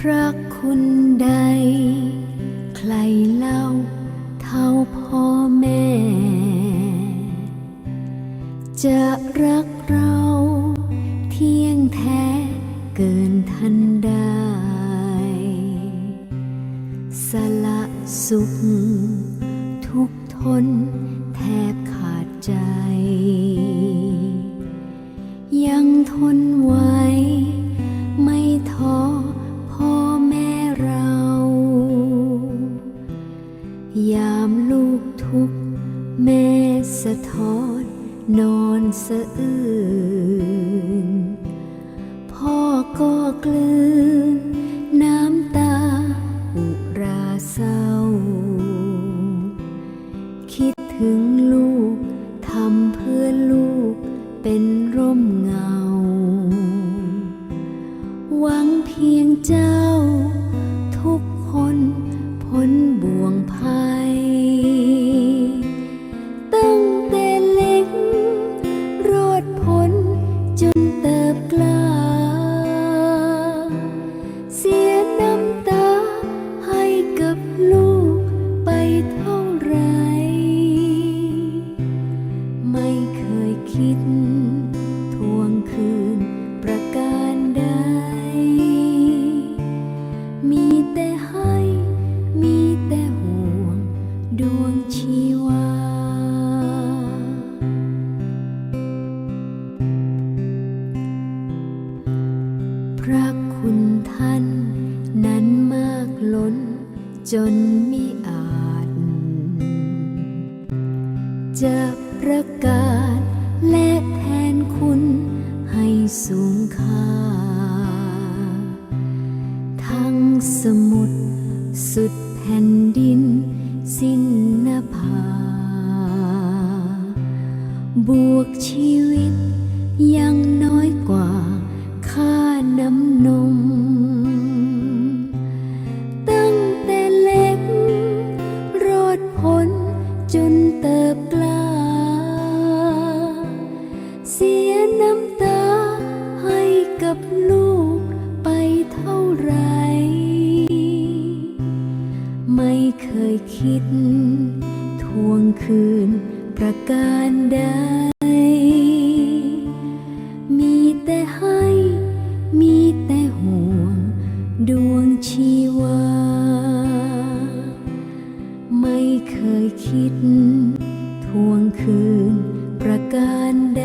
คุณใด ใครเล่าเท่าพ่อแม่ จะรักเราเที่ยงแท้เกินทันได้ สละสุข ทุกทนแทบขาดใจ ยังทน แม่สะท้อนนอนสะอื้นพ่อก็กลืน น้ำตาอุราเศร้า คิดถึงลูกทำเพื่อลูกเป็นร่มเงา หวังเพียงเจ้า ระคุณท่านนั้นมากล้นจนมิอาจ จะประกาศและแทนคุณให้สูงค่า ทั้งสมุทรสุดแผ่นดินสิ้นนภา บวกชีวิตยังน้อยกว่า กับลูกไปเท่าไร ไม่เคยคิด ทวงคืนประการใด มีแต่ให้ มีแต่ห่วง ดวงชีวา ไม่เคยคิด ทวงคืนประการใด